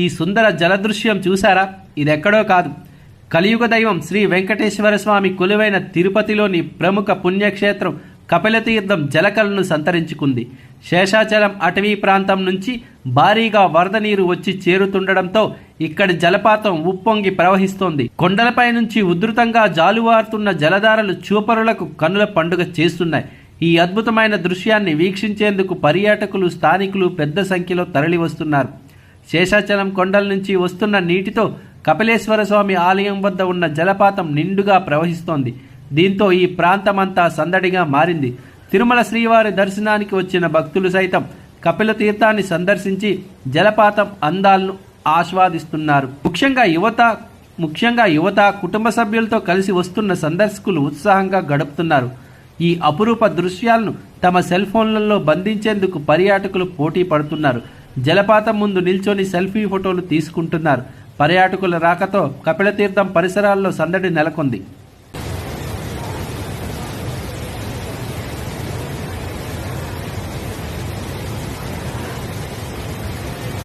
ఈ సుందర జలదృశ్యం చూశారా? ఇదెక్కడో కాదు. కలియుగ దైవం శ్రీ వెంకటేశ్వర స్వామి కొలువైన తిరుపతిలోని ప్రముఖ పుణ్యక్షేత్రం కపిలతీర్థం జలకలను సంతరించుకుంది. శేషాచలం అటవీ ప్రాంతం నుంచి భారీగా వరద నీరు వచ్చి చేరుతుండడంతో ఇక్కడి జలపాతం ఉప్పొంగి ప్రవహిస్తోంది. కొండలపై నుంచి ఉధృతంగా జాలువారుతున్న జలధారలు చూపరులకు కన్నుల పండుగ చేస్తున్నాయి. ఈ అద్భుతమైన దృశ్యాన్ని వీక్షించేందుకు పర్యాటకులు స్థానికులు పెద్ద సంఖ్యలో తరలి వస్తున్నారు శేషాచలం కొండల నుంచి వస్తున్న నీటితో కపిలేశ్వర స్వామి ఆలయం వద్ద ఉన్న జలపాతం నిండుగా ప్రవహిస్తోంది. దీంతో ఈ ప్రాంతమంతా సందడిగా మారింది. తిరుమల శ్రీవారి దర్శనానికి వచ్చిన భక్తులు సైతం కపిల తీర్థాన్ని సందర్శించి జలపాతం అందాలను ఆస్వాదిస్తున్నారు. ముఖ్యంగా యువత ముఖ్యంగా యువత కుటుంబ సభ్యులతో కలిసి వస్తున్న సందర్శకులు ఉత్సాహంగా గడుపుతున్నారు. ఈ అపురూప దృశ్యాలను తమ సెల్ ఫోన్లలో బంధించేందుకు పర్యాటకులు పోటీ పడుతున్నారు. జలపాతం ముందు నిల్చొని సెల్ఫీ ఫోటోలు తీసుకుంటున్నారు. పర్యాటకుల రాకతో కపిలతీర్థం పరిసరాల్లో సందడి నెలకొంది.